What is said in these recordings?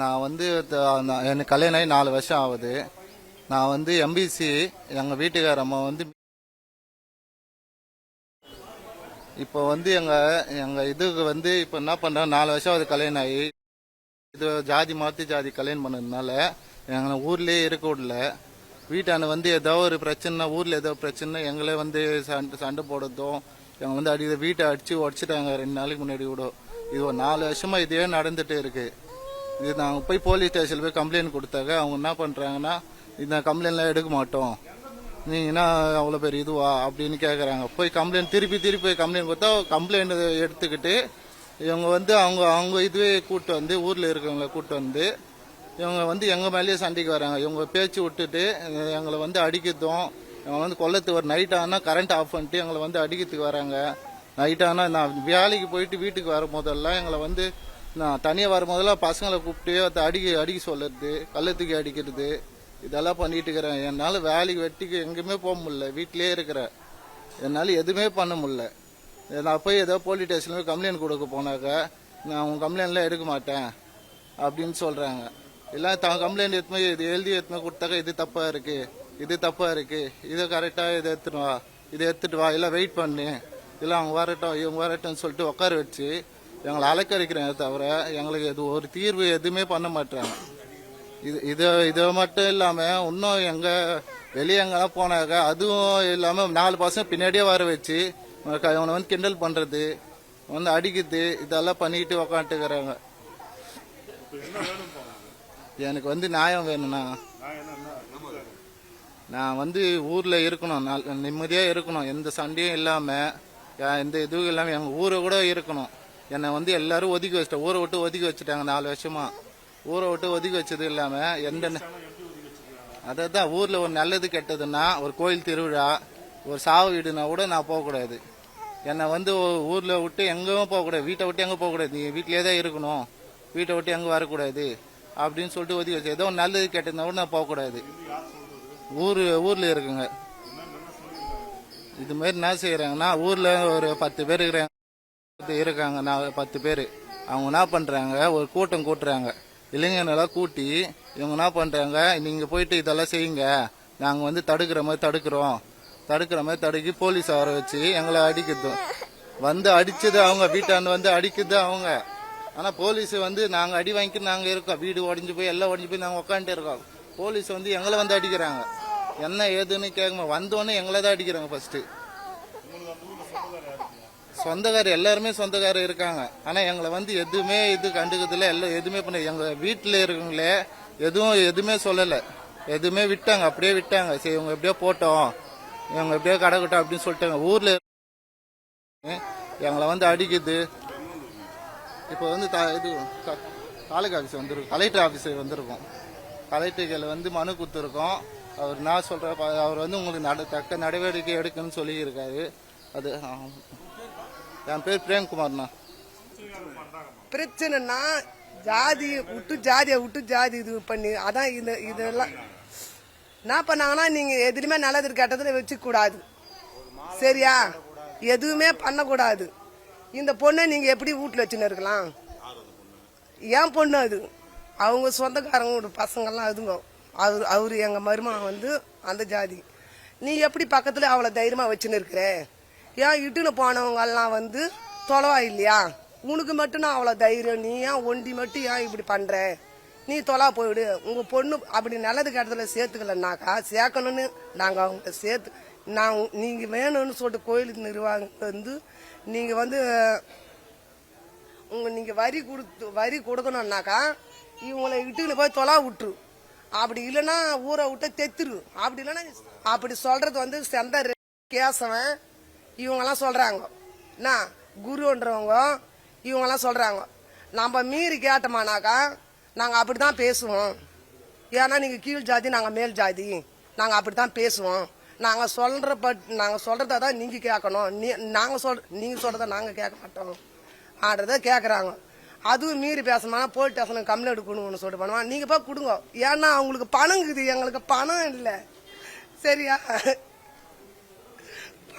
நான் வந்து நான் எனக்கு கல்யாணம் ஆகி நாலு வருஷம் ஆகுது. நான் வந்து எம்பிசி எங்கள் வீட்டுக்கார அம்மா வந்து இப்போ வந்து எங்கள் எங்கள் இதுக்கு வந்து இப்போ என்ன பண்ணுறோம் நாலு வருஷம் ஆகுது கல்யாணம் ஆகி. இது ஜாதி மாற்றி ஜாதி கல்யாணம் பண்ணதுனால எங்களை ஊர்லேயே இருக்க விடல. வீட்டான வந்து ஏதோ ஒரு பிரச்சனை ஊரில் ஏதோ பிரச்சனை எங்களே வந்து சண்டை சண்டை போடுறதும் எங்களை வந்து அடி வீட்டை அடித்து உடச்சிட்டாங்க ரெண்டு நாளைக்கு முன்னாடி கூட. இது ஒரு நாலு வருஷமாக இதே நடந்துகிட்டே இருக்குது இது நாங்கள் போய் போலீஸ் ஸ்டேஷனில் போய் கம்ப்ளைண்ட் கொடுத்தாக்க அவங்க என்ன பண்ணுறாங்கன்னா இந்த கம்ப்ளைண்ட்லாம் எடுக்க மாட்டோம். நீங்கன்னா அவ்வளோ பெரிய இதுவா? அப்படின்னு கேட்குறாங்க போய் கம்ப்ளைண்ட் திருப்பி திருப்பி போய் கம்ப்ளைண்ட் கொடுத்தா கம்ப்ளைண்ட் எடுத்துக்கிட்டு இவங்க வந்து அவங்க அவங்க இதுவே கூப்பிட்டு வந்து ஊரில் இருக்கிறவங்கள கூப்பிட்டு வந்து இவங்க வந்து எங்கள் மேலேயே சண்டைக்கு வராங்க. இவங்க பேச்சு விட்டுட்டு எங்களை வந்து அடிக்கிறதும் இவங்க வந்து கொல்லத்துக்கு ஒரு நைட் ஆனால் கரண்ட் ஆஃப் பண்ணிட்டு எங்களை வந்து அடிக்கிறதுக்கு வராங்க. நைட் ஆனால் நான் வேலைக்கு போயிட்டு வீட்டுக்கு வரும் போதெல்லாம் எங்களை வந்து நான் தனியாக வரும்போதெல்லாம் பசங்களை கூப்பிட்டு அதை அடிக்க அடிக்க சொல்லுறது கள்ளத்துக்கு அடிக்கிறது இதெல்லாம் பண்ணிட்டு இருக்கிறேன். என்னால் வேலைக்கு வெட்டிக்கு எங்கேயுமே போக முடியல. வீட்டிலே இருக்கிறேன். என்னால் எதுவுமே பண்ண முடில நான் போய் ஏதோ போலீஸ் ஸ்டேஷனில் கம்ப்ளைண்ட் கொடுக்க போனாக்க நான் உன் கம்ப்ளைண்ட்லாம் எடுக்க மாட்டேன் அப்படின்னு சொல்கிறாங்க இல்லை த கம்ப்ளைண்ட் எடுத்துமே இது எழுதி எடுத்துமே கொடுத்தாக்கா இது தப்பாக இருக்குது இது தப்பாக இருக்குது இதை கரெக்டாக இதை எடுத்துட்டு வா. இதை எடுத்துட்டு வா. இல்லை வெயிட் பண்ணு. இல்லை அவங்க வரட்டும் இவங்க வரட்டும்னு சொல்லிட்டு உட்கார வச்சு எங்களை அலைக்கழிக்கிறாங்க தவிர எங்களுக்கு இது ஒரு தீர்வு எதுவுமே பண்ண மாட்டாங்க இது இது இது மட்டும் இல்லாமல் இன்னும் எங்கே வெளியே எங்கெல்லாம் போனாக்க அதுவும் இல்லாமல் நாலு பசங்க பின்னாடியே வர வச்சு அவனை வந்து கிண்டல் பண்ணுறது வந்து அடிக்குது இதெல்லாம் பண்ணிட்டு உக்காந்துட்டுக்கிறாங்க எனக்கு வந்து நியாயம் வேணும்ண்ணா நான் வந்து ஊரில் இருக்கணும் நல்ல நிம்மதியாக இருக்கணும். எந்த சண்டையும் இல்லாமல் எந்த இதுவும் இல்லாமல் எங்கள் ஊரை கூட இருக்கணும். என்னை வந்து எல்லாரும் ஒதுக்கி வச்சிட்டேன் ஊரை விட்டு ஒதுக்கி வச்சுட்டாங்க நாலு வருஷமா. ஊரை விட்டு ஒதுக்கி வச்சது இல்லாமல் எந்த அதான் ஊரில் ஒரு நல்லது கெட்டதுன்னா ஒரு கோயில் திருவிழா ஒரு சாவு வீடுனா கூட நான் போகக்கூடாது. என்னை வந்து ஊரில் விட்டு எங்கேயும் போகக்கூடாது. வீட்டை விட்டு எங்கே போகக்கூடாது. நீ வீட்டிலே தான் இருக்கணும். வீட்டை விட்டு எங்கே வரக்கூடாது. அப்படின்னு சொல்லிட்டு ஒதுக்கி வச்சு ஏதோ ஒரு நல்லது கெட்டதுனா கூட நான் போகக்கூடாது. ஊர் ஊரில் இருக்குங்க. இது மாதிரி என்ன செய்கிறாங்கன்னா ஊரில் ஒரு பத்து பேர் இருக்கிறாங்க. இருக்காங்க. நான் பத்து பேர். அவங்க என்ன பண்ணுறாங்க ஒரு கூட்டம் கூட்டுறாங்க. இளைஞர்களெல்லாம் கூட்டி இவங்க என்ன பண்ணுறாங்க நீங்கள் போயிட்டு இதெல்லாம் செய்யுங்க. நாங்கள் வந்து தடுக்கிற மாதிரி தடுக்கிறோம். தடுக்கிற மாதிரி தடுக்கி போலீஸ் வர வச்சு எங்களை அடிக்கிறது. வந்து அடித்தது அவங்க. வீட்டாண்டு வந்து அடிக்கிறது அவங்க. ஆனால் போலீஸ் வந்து நாங்கள் அடி வாங்கிட்டு நாங்கள் இருக்கோம். வீடு உடஞ்சி போய் எல்லாம் உடஞ்சி போய் நாங்கள் உட்காந்துட்டு இருக்கோம். போலீஸ் வந்து எங்களை வந்து அடிக்கிறாங்க. என்ன ஏதுன்னு கேட்குமா வந்தோடனே எங்களை தான் அடிக்கிறாங்க ஃபஸ்ட்டு சொந்தக்கார் எல்லாருமே சொந்தக்காரர் இருக்காங்க. ஆனா எங்களை வந்து எதுவுமே இது கண்டுக்கிறதுல எல்லாம் எதுவுமே பண்ண எங்க வீட்டுல இருக்கவங்களே எதுவும் எதுவுமே சொல்லல. எதுவுமே விட்டாங்க. அப்படியே விட்டாங்க. சரி இவங்க எப்படியோ போட்டோம். இவங்க எப்படியோ கடக்கட்டும் அப்படின்னு சொல்லிட்டாங்க. ஊர்ல எங்களை வந்து அடிக்குது. இப்போ வந்து த- இது தாலுகா ஆஃபீஸ் வந்துருக்கும். கலெக்டர் ஆஃபீஸர் வந்திருக்கோம். கலெக்டர்களை வந்து மனு கொடுத்துருக்கோம். அவர் நான் சொல்ற அவர் வந்து உங்களுக்கு நட தக்க நடவடிக்கை எடுக்கணும்னு சொல்லியிருக்காரு. அது என் பேர் பிரேம்குமார்ண்ணா. பிரச்சனைனா ஜாதி விட்டு ஜாதியை விட்டு ஜாதி இது பண்ணி அதான் இந்த இதெல்லாம். என்ன பண்ணாங்கன்னா நீங்க எதுலையுமே நல்லது கெட்டதுல வச்சுக்கூடாது சரியா? எதுவுமே பண்ணக்கூடாது. இந்த பொண்ணை நீங்க எப்படி வீட்டுல வச்சுன்னு இருக்கலாம்? ஏன் பொண்ணு அது. அவங்க சொந்தக்காரங்க பசங்கள்லாம் அதுங்க. அவர் அவரு எங்க மருமகன் வந்து அந்த ஜாதி. நீ எப்படி பக்கத்துல அவளை தைரியமா வச்சுன்னு இருக்கிற? ஏன் இட்டுன்னு போனவங்கெல்லாம் வந்து தொலைவா இல்லையா? உனக்கு மட்டும் நான் அவ்வளோ தைரியம். நீ ஏன் ஒண்டி மட்டும் ஏன் இப்படி பண்ணுற நீ தொலா போயிடு. உங்கள் பொண்ணு அப்படி நல்லது கெட்டதுல சேர்த்துக்கலன்னாக்கா சேர்க்கணும்னு நாங்கள் அவங்க சேர்த்து நான் நீங்கள் வேணும்னு சொல்லிட்டு கோயிலுக்கு நிர்வாகம் வந்து நீங்கள் வந்து உங்கள் நீங்கள் வரி கொடுத்து வரி கொடுக்கணும்னாக்கா இவங்களை இட்டுன்னு போய் தொலா விட்டுரு. அப்படி இல்லைன்னா ஊரை விட்டு தெத்துரு. அப்படி இல்லைன்னா அப்படி சொல்கிறது வந்து செந்த கேசவன் இவங்கெல்லாம் சொல்கிறாங்க என்ன? குருன்றவங்க இவங்கெல்லாம் சொல்கிறாங்க நம்ம மீறி கேட்டோமானாக்கா நாங்கள் அப்படி தான் பேசுவோம். ஏன்னா நீங்கள் கீழ் ஜாதி நாங்கள் மேல் ஜாதி. நாங்கள் அப்படி தான் பேசுவோம். நாங்கள் சொல்கிற பட் நாங்கள் சொல்கிறத தான் நீங்கள் கேட்கணும். நீ நாங்கள் சொல் நீங்கள் சொல்கிறத நாங்கள் கேட்க மாட்டோம். ஆடுறத கேட்குறாங்க அதுவும் மீறி பேசணும்னா போலீஸ் ஸ்டேஷனுக்கு கம்ப்ளைண்ட் கொடுங்கன்னு சொல்லிட்டு பண்ணுவான் நீங்கள் போய் கொடுங்க. ஏன்னா அவங்களுக்கு பணம் இருக்குது. எங்களுக்கு பணம் இல்லை. சரியா?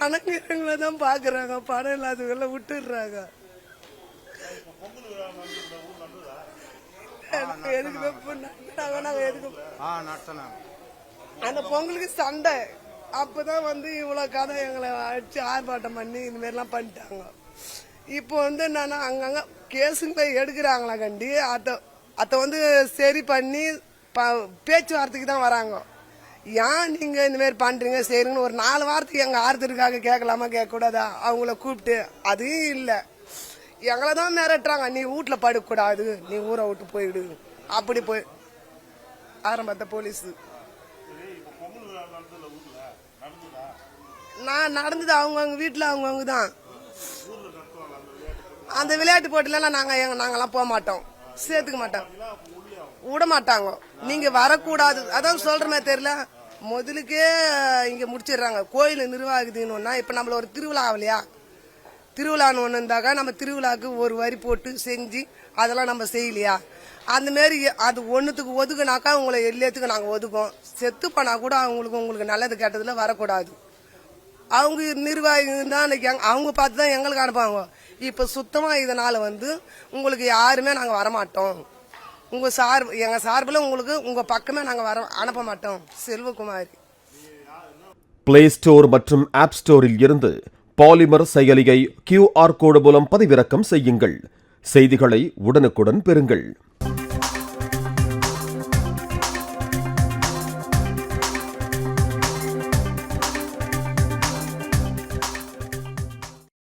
பணங்கிறவங்கள தான் பாக்குறாங்க. பணம் இல்லாதவங்கள விட்டுடுறாங்க. எதுக்கு ஆ நடத்தினாங்க அந்த பொங்கலுக்கு சண்டை. அப்பதான் வந்து இவ்வளவு கதை எங்களை அடிச்சு ஆர்ப்பாட்டம் பண்ணி இந்த மாதிரிலாம் பண்ணிட்டாங்க. இப்போ வந்து என்னன்னா அங்கங்க கேஸுங்களை எடுக்கிறாங்களா கண்டி? அத்தை அத்தை வந்து சரி பண்ணி ப- பேச்சுவார்த்தைக்கு தான் வராங்க. ஏன் நீங்க இந்த மாதிரி பண்றீங்க? ஒரு நாலு வாரத்துக்கு எங்க ஆறுதலுக்காக கேட்கலாமா? கேட்கக்கூடாதா? அவங்கள கூப்பிட்டு அதையும் இல்லை. எங்களை தான் மிரட்டுறாங்க. நீ வீட்ல படுக்கக்கூடாது. நீ ஊரை விட்டு போயிடு. அப்படி போய் ஆரம்பத்த போலீஸ். நான் நடந்தது அவங்கவுங்க வீட்டில் அவங்கவுங்க தான். அந்த விளையாட்டு போட்டிலலாம் நாங்கள் எங்கள் நாங்கெல்லாம் போக மாட்டோம். சேர்த்துக்க மாட்டோம். விட மாட்டாங்க நீங்க வரக்கூடாது. அதான் சொல்றமே தெரியல. முதலுக்கே இங்க முடிச்சிடுறாங்க. கோயில் நிர்வாகிதுன்னு இப்ப நம்மள ஒரு திருவிழா ஆகலையா திருவிழான்னு ஒன்று இருந்தாக்கா நம்ம திருவிழாவுக்கு ஒரு வரி போட்டு செஞ்சு அதெல்லாம் நம்ம செய்யலையா? அந்த மாரி அது ஒன்றுத்துக்கு ஒதுக்குனாக்கா உங்களை எல்லாத்துக்கும் நாங்கள் ஒதுக்கோம் செத்து பண்ணா கூட அவங்களுக்கு உங்களுக்கு நல்லது கெட்டதில் வரக்கூடாது. அவங்க நிர்வாகி தான் இன்னைக்கு அவங்க பார்த்து தான் எங்களுக்கு அனுப்புவாங்க. இப்போ சுத்தமாக இதனால வந்து உங்களுக்கு யாருமே நாங்கள் வரமாட்டோம். உங்கள் சார் எங்கள் சார்பில் உங்களுக்கு உங்கள் பக்கமே நாங்கள் வர அனுப்ப மாட்டோம். செல்வகுமாரி. பிளே ஸ்டோர் மற்றும் ஆப் ஸ்டோரில் இருந்து பாலிமர் செயலியை கியூஆர் கோடு மூலம் பதிவிறக்கம் செய்யுங்கள். செய்திகளை உடனுக்குடன் பெறுங்கள்.